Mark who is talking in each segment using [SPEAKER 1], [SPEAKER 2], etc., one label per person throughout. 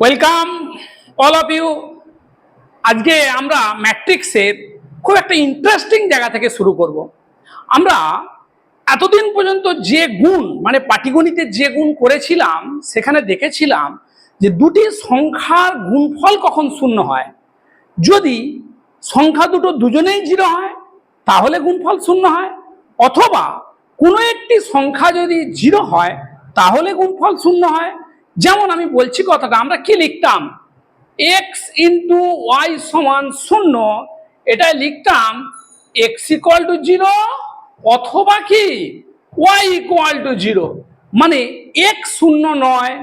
[SPEAKER 1] Welcome all of you আজকে আমরা ম্যাট্রিক্সের খুব একটা ইন্টারেস্টিং জায়গা থেকে শুরু করব। আমরা এতদিন পর্যন্ত যে গুণ মানে পাটিগণিতে যে গুণ করেছিলাম সেখানে দেখেছিলাম যে দুটি সংখ্যার গুণফল কখন শূন্য হয় যদি সংখ্যা দুটো দুজনেই জিরো হয় তাহলে গুণফল শূন্য হয় অথবা কোনো একটি সংখ্যা যদি জিরো হয় তাহলে গুণফল শূন্য হয় যেমন আমি বলছি কথাটা আমরা কি লিখতাম এক্স ইন্টু ওয়াই সমান শূন্য এটা লিখতাম এক্স ইকুয়াল টু জিরো অথবা কি ওয়াই ইকুয়াল টু জিরো মানে এক্স শূন্য নয়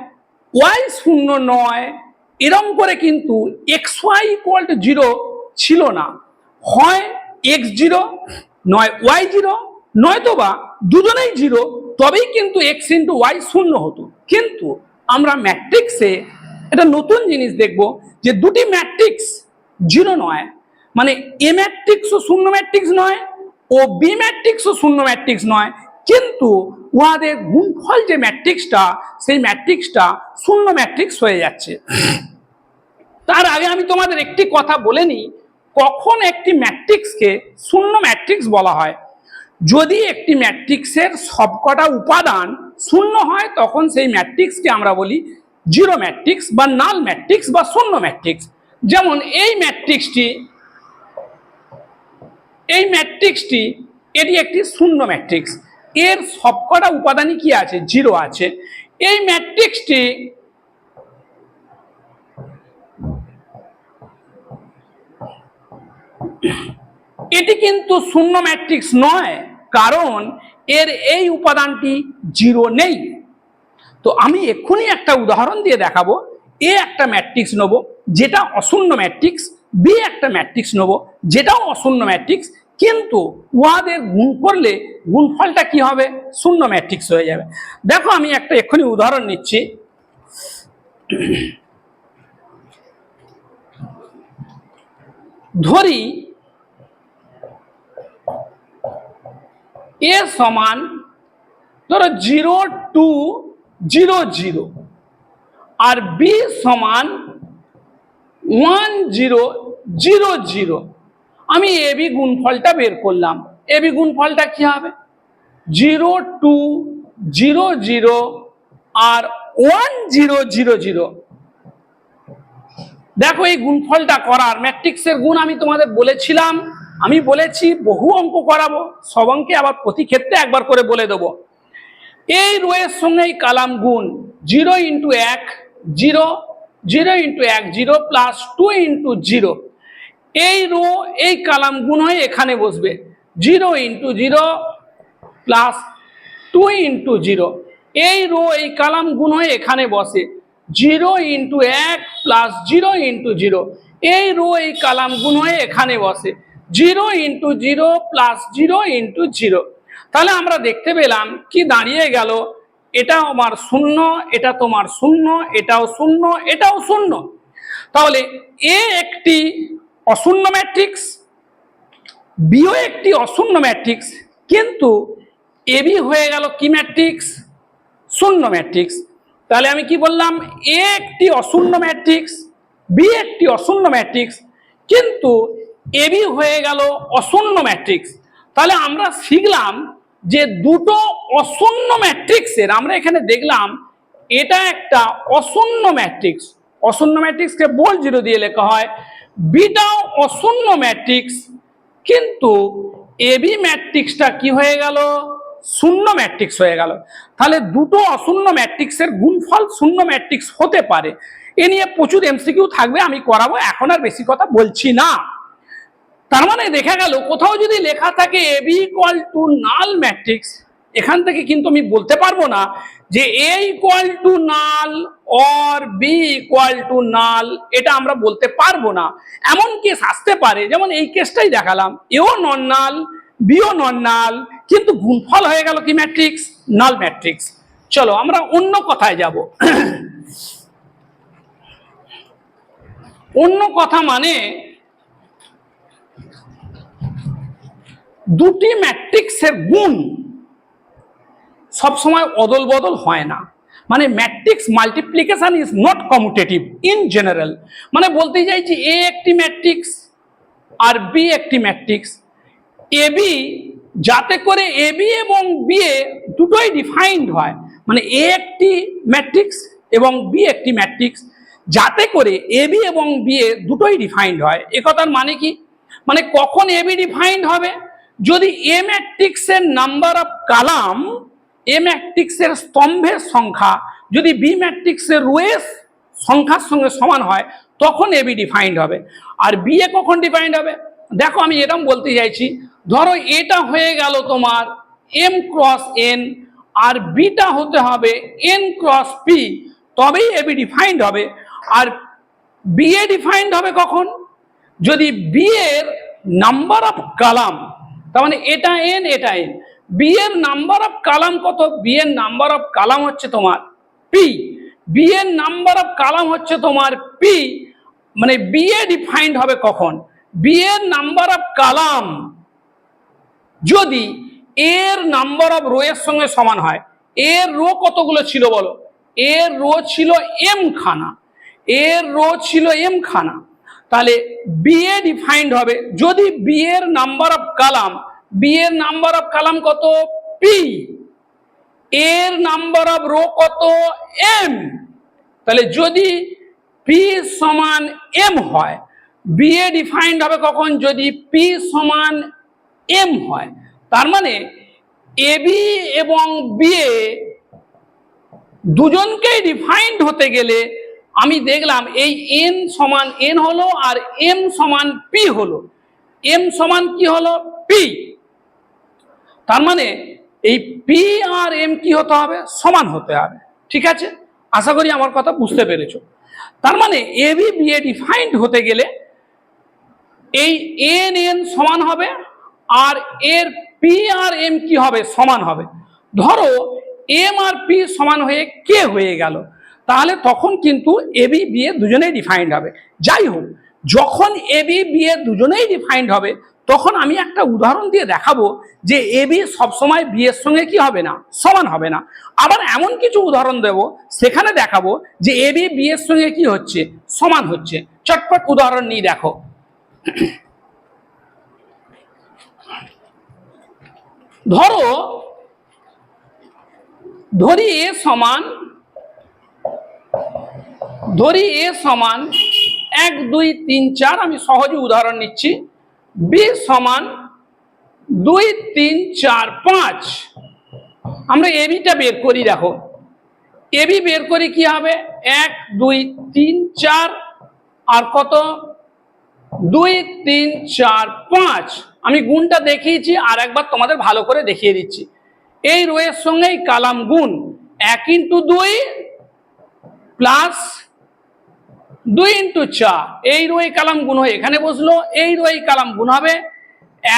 [SPEAKER 1] ওয়াই শূন্য নয় এরম করে কিন্তু X Y equal to zero ছিল না হয় এক্স জিরো নয় ওয়াই জিরো নয়তো বা দুজনেই জিরো তবেই কিন্তু এক্স ইন্টু ওয়াই শূন্য হতো কিন্তু আমরা ম্যাট্রিক্সে এটা নতুন জিনিস দেখব যে দুটি ম্যাট্রিক্স জিরো নয় মানে এ ম্যাট্রিক্সও শূন্য ম্যাট্রিক্স নয় ও বি ম্যাট্রিক্সও শূন্য ম্যাট্রিক্স নয় কিন্তু উহাদের গুণফল যে ম্যাট্রিক্সটা সেই ম্যাট্রিক্সটা শূন্য ম্যাট্রিক্স হয়ে যাচ্ছে তার আগে আমি তোমাদের একটি কথা বলে নিই কখন একটি ম্যাট্রিক্সকে শূন্য ম্যাট্রিক্স বলা হয় যদি একটি ম্যাট্রিক্সের সবকটা উপাদান শূন্য হয় তখন সেই ম্যাট্রিক্সকে আমরা বলি জিরো ম্যাট্রিক্স বা নাল ম্যাট্রিক্স বা শূন্য ম্যাট্রিক্স যেমন এই ম্যাট্রিক্সটি এই ম্যাট্রিক্সটি এটি একটি শূন্য ম্যাট্রিক্স এর সবকটা উপাদানই কি আছে জিরো আছে এই ম্যাট্রিক্সটি Yeah. এটি কিন্তু শূন্য ম্যাট্রিক্স নয় কারণ এর এই উপাদানটি জিরো নেই তো আমি এক্ষুনি একটা উদাহরণ দিয়ে দেখাবো এ একটা ম্যাট্রিক্স নেব যেটা অশূন্য ম্যাট্রিক্স বি একটা ম্যাট্রিক্স নেব যেটাও অশূন্য ম্যাট্রিক্স কিন্তু উহাদের গুণ করলে গুণফলটা কি হবে শূন্য ম্যাট্রিক্স হয়ে যাবে দেখো আমি একটা এক্ষুনি উদাহরণ নিচ্ছি ধরি এ সমান ধরো জিরো টু জিরো জিরো আর বি সমান ওয়ান জিরো জিরো জিরো আমি এবি গুণফলটা বের করলাম এবি গুণফলটা কী হবে জিরো টু জিরো জিরো আর ওয়ান জিরো জিরো জিরো দেখো এই গুণফলটা করার ম্যাট্রিক্সের গুণ আমি তোমাদের বলেছিলাম আমি বলেছি বহু অঙ্ক করাবো সব অঙ্কে আবার প্রতি ক্ষেত্রে একবার করে বলে দেব এই রোয়ের সঙ্গে এই কালাম গুণ জিরো ইন্টু এক জিরো জিরো ইন্টু এক zero plus two into zero এই রো এই কালাম গুণ হয়ে এখানে বসবে zero into zero plus two into zero এই রো এই কালাম গুণ হয়ে এখানে বসে জিরো ইন্টু এক প্লাস জিরো ইন্টু জিরো এই রো এই কালাম গুণ হয়ে এখানে বসে zero into zero plus zero into zero তাহলে আমরা দেখতে পেলাম কি দাঁড়িয়ে গেল এটা আমার শূন্য এটা তোমার শূন্য এটাও শূন্য এটাও শূন্য তাহলে এ একটি অশূন্য ম্যাট্রিক্স বিও একটি অশূন্য ম্যাট্রিক্স কিন্তু এ বি হয়ে গেল কি ম্যাট্রিক্স শূন্য ম্যাট্রিক্স তাহলে আমি কি বললাম এ একটি অশূন্য ম্যাট্রিক্স বি একটি অশূন্য ম্যাট্রিক্স কিন্তু এবি হয়ে গেল অশূন্য ম্যাট্রিক্স তাহলে আমরা শিখলাম যে দুটো অশূন্য ম্যাট্রিক্সের আমরা এখানে দেখলাম এটা একটা অশূন্য ম্যাট্রিক্স অশূন্য ম্যাট্রিক্সকে বোল জিরো দিয়ে লেখা হয় বিটাও অশূন্য ম্যাট্রিক্স কিন্তু এবি ম্যাট্রিক্সটা কি হয়ে গেল শূন্য ম্যাট্রিক্স হয়ে গেল তাহলে দুটো অশূন্য ম্যাট্রিক্সের গুণফল শূন্য ম্যাট্রিক্স হতে পারে এ নিয়ে প্রচুর এমসিকিউ থাকবে আমি করাবো এখন আর বেশি কথা বলছি না তার মানে দেখা গেল কোথাও যদি লেখা থাকে A B equal to null matrix এখান থেকে কিন্তু আমি বলতে পারবো না যে A equal to null or B equal to null এটা আমরা বলতে পারবো না এমন কেস আসতে পারে যেমন এই কেসটাই দেখালাম এও নন নাল বিও নন নাল কিন্তু গুণফল হয়ে গেল কি ম্যাট্রিক্স নাল ম্যাট্রিক্স চলো আমরা অন্য কথায় যাব অন্য কথা মানে দুটি ম্যাট্রিক্সের গুণ সবসময় অদল বদল হয় না মানে matrix multiplication is not commutative in general মানে বলতে চাইছি এ একটি ম্যাট্রিক্স আর বি একটি ম্যাট্রিক্স এ বি যাতে করে এ বি এবং বি এ দুটোই ডিফাইন্ড হয় মানে এ একটি ম্যাট্রিক্স এবং বি একটি ম্যাট্রিক্স যাতে করে এ বি এবং বি এ দুটোই ডিফাইন্ড হয় একথার মানে কি মানে কখন এ বি ডিফাইন্ড হবে যদি এ ম্যাট্রিক্সের নাম্বার অফ কালাম এ ম্যাট্রিক্সের স্তম্ভের সংখ্যা যদি বি ম্যাট্রিক্সের রুয়েস সংখ্যার সঙ্গে সমান হয় তখন এবি ডিফাইন্ড হবে আর বি এ কখন ডিফাইন্ড হবে দেখো আমি এরম বলতে চাইছি ধরো এটা হয়ে গেল তোমার এম ক্রস এন আর বিটা হতে হবে এন ক্রস পি তবেই এবি ডিফাইন্ড হবে আর বি এ ডিফাইন্ড হবে কখন যদি বি এর নাম্বার অফ কালাম তার মানে এটা এন এটা এন বি এর নাম্বার অফ কালাম কত বি এর নাম্বার অফ কালাম হচ্ছে তোমার পি বি এর নাম্বার অফ কালাম হচ্ছে তোমার পি মানে বি এ ডিফাইন্ড হবে কখন বি এর নাম্বার অফ কালাম যদি এর নাম্বার অফ রো এর সঙ্গে সমান হয় এর রো কতগুলো ছিল বলো এর রো ছিল এম খানা এর রো ছিল এম খানা তাহলে বিএ ডিফাইন্ড হবে যদি বিয়ের নাম্বার অফ কালাম বিয়ের নাম্বার অফ কালাম কত পি এর নাম্বার অফ রো কত এম তাহলে যদি পি সমান এম হয় বিএ ডিফাইন্ড হবে কখন যদি পি সমান এম হয় তার মানে এ বি এবং বিএ দুজনকেই ডিফাইন্ড হতে গেলে আমি দেখলাম এই এন সমান এন হলো আর এম সমান পি হলো এম সমান কি হলো পি তার মানে এই পি আর এম কি হতে হবে সমান হতে হবে ঠিক আছে আশা করি আমার কথা বুঝতে পেরেছ তার মানে A B B A defined হতে গেলে এই এন এন সমান হবে আর এর পি আর এম কি হবে সমান হবে ধরো এম আর পি সমান হয়ে কে হয়ে গেল তাহলে তখন কিন্তু এবি বিয়ে দুজনেই ডিফাইন্ড হবে যাই হোক যখন এবি বিয়ে দুজনেই ডিফাইন্ড হবে তখন আমি একটা উদাহরণ দিয়ে দেখাবো যে এবি সবসময় বিয়ের সঙ্গে কি হবে না সমান হবে না আবার এমন কিছু উদাহরণ দেব সেখানে দেখাবো যে এবি বিয়ের সঙ্গে কি হচ্ছে সমান হচ্ছে চটপট উদাহরণ নিয়ে দেখো ধরো ধরি এ সমান ধরি এ সমান এক দুই তিন চার আমি সহজে উদাহরণ নিচ্ছি বি সমান দুই তিন চার পাঁচ আমরা এবিটা বের করি দেখো এবি বের করি কি হবে এক দুই তিন চার আর কত দুই তিন চার পাঁচ আমি গুণটা দেখিয়েছি আর একবার তোমাদের ভালো করে দেখিয়ে দিচ্ছি এই রোয়ের সঙ্গে এই কালাম গুণ এক ইন্টু দুই প্লাস দুই ইন্টু চার এই রই কালাম গুণ হয়ে এখানে বসলো এই রই কালাম গুণ হবে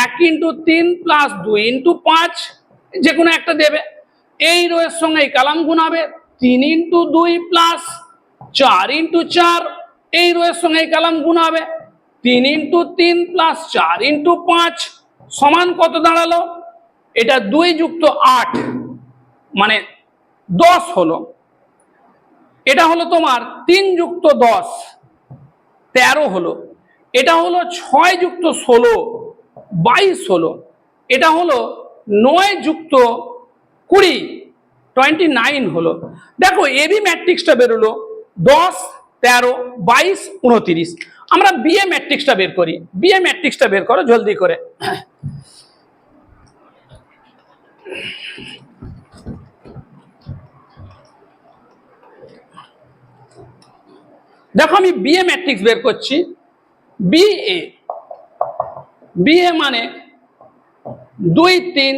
[SPEAKER 1] এক ইন্টু তিন প্লাস দুই ইন্টু পাঁচ যে কোনো একটা দেবে এই রয়ের সঙ্গে এই কালাম গুণ হবে তিন ইন্টু দুই প্লাস চার ইন্টু চার এই রোয়ের সঙ্গে এই কালাম গুণ হবে তিন ইন্টু তিন প্লাস চার ইন্টু পাঁচ সমান কত দাঁড়ালো এটা দুই যুক্ত আট মানে দশ হলো এটা হলো তোমার তিন যুক্ত দশ তেরো হলো এটা হলো ছয় যুক্ত ষোলো বাইশ হলো এটা হলো নয় যুক্ত কুড়ি টোয়েন্টি নাইন হলো দেখো এবি ম্যাট্রিক্সটা বেরোলো দশ তেরো বাইশ উনতিরিশ আমরা বিএ ম্যাট্রিক্সটা বের করি বিএ ম্যাট্রিক্সটা বের করো জলদি করে দেখো আমি বিএ ম্যাট্রিক্স বের করছি বিএ বিএ মানে দুই তিন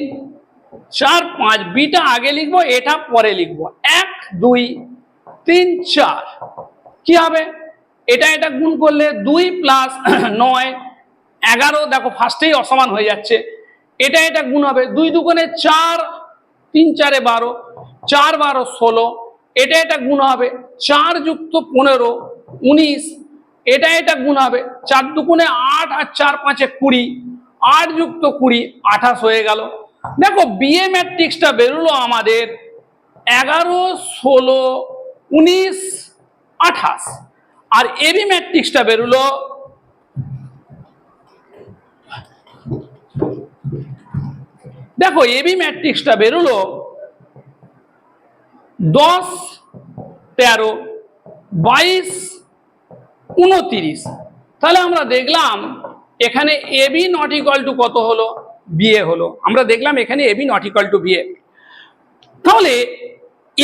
[SPEAKER 1] চার পাঁচ বিটা আগে লিখব এটা পরে লিখব এক দুই তিন চার কি হবে এটা এটা গুণ করলে দুই প্লাস নয় এগারো দেখো ফার্স্টেই অসমান হয়ে যাচ্ছে এটা এটা গুণ হবে দুই দুগুণে চার তিন চারে বারো চার বারো ষোলো এটা এটা গুণ হবে চার যুক্ত পনেরো উনিশ এটা এটা গুণ হবে চার দুগুণে আট আর চার পাঁচে কুড়ি আট যুক্ত কুড়ি আঠাশ হয়ে গেল দেখো বিএ ম্যাট্রিক্সটা বেরোলো আমাদের এগারো ষোলো উনিশ আঠাশ আর এবি ম্যাট্রিক্সটা বেরোলো দেখো এবি ম্যাট্রিক্সটা বেরোলো দশ তেরো বাইশ উনতিরিশ তাহলে আমরা দেখলাম এখানে A B not equal to কত হলো বিয়ে হলো আমরা দেখলাম এখানে AB not equal to B তাহলে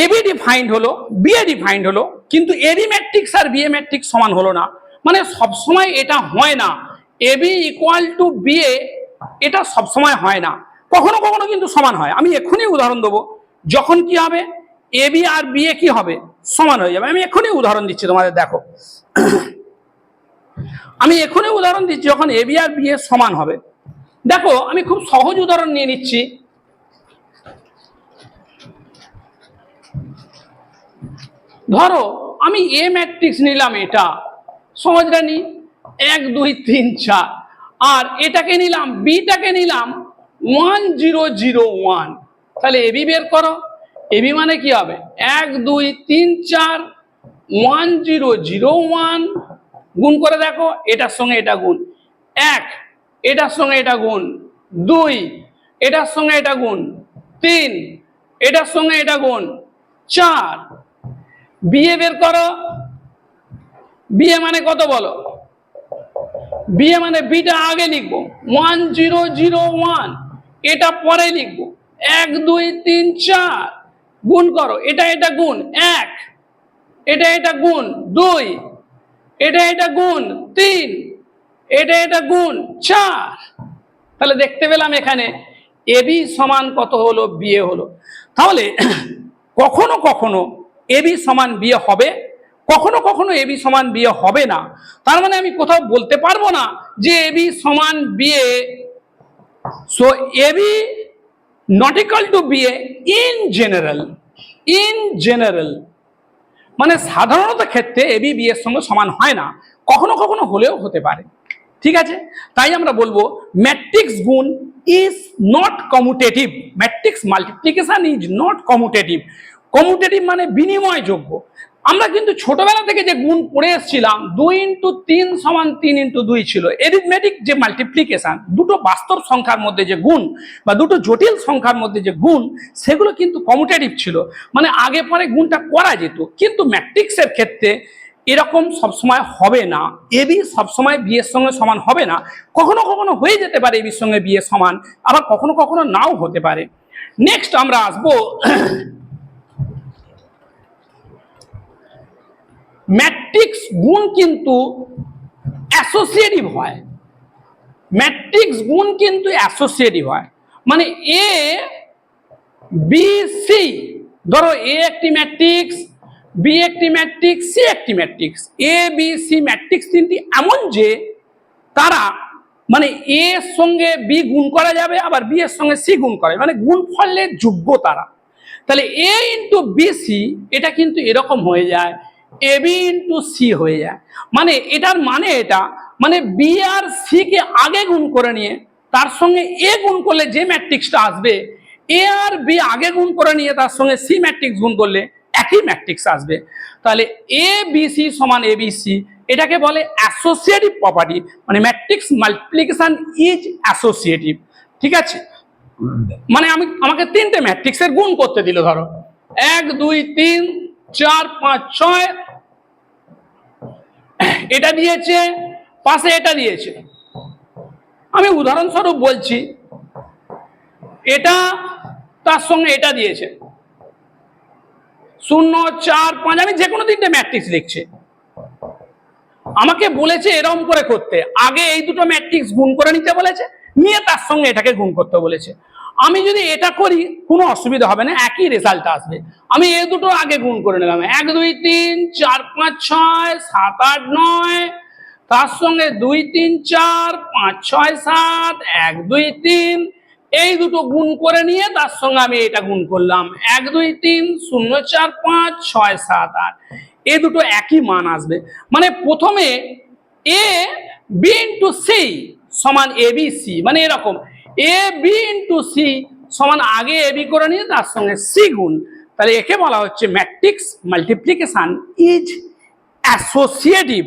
[SPEAKER 1] এবি ডিফাইন্ড হলো বিএ ডিফাইন্ড হলো কিন্তু এবি ম্যাট্রিক্স আর বিএ ম্যাট্রিক্স সমান হলো না মানে সবসময় এটা হয় না এবি ইকুয়াল টু বিএ এটা সবসময় হয় না কখনো কখনো কিন্তু সমান হয় আমি এক্ষুনি উদাহরণ দেবো যখন কি হবে এবি আর বিএ কি হবে সমান হয়ে যাবে আমি এক্ষুনি উদাহরণ দিচ্ছি তোমাদের দেখো আমি এখনই উদাহরণ দিচ্ছি যখন এ বি আর বি এর সমান হবে দেখো আমি খুব সহজ উদাহরণ নিয়ে নিচ্ছি ধরো আমি এ ম্যাট্রিক্স নিলাম এটা সমাজটা নি এক দুই তিন চার আর এটাকে নিলাম বিটাকে নিলাম ওয়ান জিরো জিরো ওয়ান তাহলে এবি বের করো এবি মানে কি হবে এক দুই তিন চার ওয়ান জিরো জিরো ওয়ান গুণ করে দেখো এটার সঙ্গে এটা গুণ এক এটার সঙ্গে এটা গুণ দুই এটার সঙ্গে এটা গুণ তিন এটার সঙ্গে এটা গুণ চার বিয়ে বের করো বিয়ে মানে কত বলো বিয়ে মানে বিটা আগে লিখবো ওয়ান জিরো জিরো ওয়ান এটা পরে লিখবো এক দুই তিন চার গুণ করো এটা এটা গুণ এক এটা এটা গুণ দুই এটা এটা গুণ তিন এটা এটা গুণ চার তাহলে দেখতে পেলাম এখানে এবি সমান কত হলো বিয়ে হলো তাহলে কখনো কখনো এবি সমান বিয়ে হবে কখনো কখনো এবি সমান বিয়ে হবে না তার মানে আমি কোথাও বলতে পারবো না যে এবি সমান BA so AB not equal to BA in general in general মানে সাধারণত ক্ষেত্রে এবি বি এর সঙ্গে সমান হয় না কখনো কখনো হলেও হতে পারে ঠিক আছে তাই আমরা বলবো ম্যাট্রিক্স গুণ is not commutative matrix multiplication is not commutative commutative মানে বিনিময়যোগ্য আমরা কিন্তু ছোটবেলা থেকে যে গুণ পড়ে এসেছিলাম দুই ইন্টু তিন সমান তিন ইন্টু দুই ছিল এরিথমেটিক যে মাল্টিপ্লিকেশান দুটো বাস্তব সংখ্যার মধ্যে যে গুণ বা দুটো জটিল সংখ্যার মধ্যে যে গুণ সেগুলো কিন্তু কমিউটেটিভ ছিল মানে আগে পরে গুণটা করা যেত কিন্তু ম্যাট্রিক্সের ক্ষেত্রে এরকম সবসময় হবে না এবি সবসময় বিয়ের সঙ্গে সমান হবে না কখনো কখনো হয়ে যেতে পারে এবির সঙ্গে বিয়ে সমান আবার কখনো কখনো নাও হতে পারে নেক্সট আমরা আসবো ম্যাট্রিক্স গুণ কিন্তু অ্যাসোসিয়েটিভ হয় ম্যাট্রিক্স গুণ কিন্তু অ্যাসোসিয়েটিভ হয় মানে এ বি সি ধরো এ একটি ম্যাট্রিক্স বি একটি ম্যাট্রিক্স সি একটি matrix A B C matrix তিনটি এমন যে তারা মানে এ সঙ্গে বি গুণ করা যাবে আবার বি এর সঙ্গে সি গুণ করে মানে গুণ ফললে যোগ্য তারা তাহলে এ ইন্টু সি এটা কিন্তু এরকম হয়ে যায় এবি ইন্টু সি হয়ে যায় মানে এটার মানে এটা মানে বি আর সিকে আগে গুণ করে নিয়ে তার সঙ্গে এ গুণ করলে যে ম্যাট্রিক্সটা আসবে এ আর বি আগে গুণ করে নিয়ে তার সঙ্গে সি ম্যাট্রিক্স গুণ করলে একই ম্যাট্রিক্স আসবে তাহলে এ বি সি সমান এ বি সি এটাকে বলে অ্যাসোসিয়েটিভ প্রপার্টি মানে ম্যাট্রিক্স মাল্টিপ্লিকেশন ইজ অ্যাসোসিয়েটিভ ঠিক আছে মানে আমি আমাকে তিনটে ম্যাট্রিক্সের গুণ করতে দিল ধরো এক দুই তিন চার পাঁচ ছয় এটা দিয়েছে পাশে এটা দিয়েছে আমি উদাহরণস্বরূপ বলছি এটা তার সঙ্গে এটা দিয়েছে শূন্য চার পাঁচ আমি যে কোনো তিনটে ম্যাট্রিক্স লিখছি আমাকে বলেছে এরম করে করতে আগে এই দুটো ম্যাট্রিক্স গুণ করে নিতে বলেছে নিয়ে তার সঙ্গে এটাকে গুণ করতে বলেছে আমি যদি এটা করি কোনো অসুবিধা হবে না একই রেজাল্ট আসবে আমি এ দুটো আগে গুণ করে নিলাম এক দুই তিন চার পাঁচ ছয় সাত আট নয় তার সঙ্গে দুই তিন চার পাঁচ ছয় সাত এক দুই তিন এই দুটো গুণ করে নিয়ে তার সঙ্গে আমি এটা গুণ করলাম এক দুই তিন শূন্য চার পাঁচ ছয় সাত আট এ দুটো একই মান আসবে মানে প্রথমে এ বি ইন্টু সি সমান এ বি সি মানে এরকম এ বি ইন্টু সি সমান আগে এ বি করে নিয়ে তার সঙ্গে সি গুণ তাহলে একে বলা হচ্ছে ম্যাট্রিক্স মাল্টিপ্লিকেশান ইজ অ্যাসোসিয়েটিভ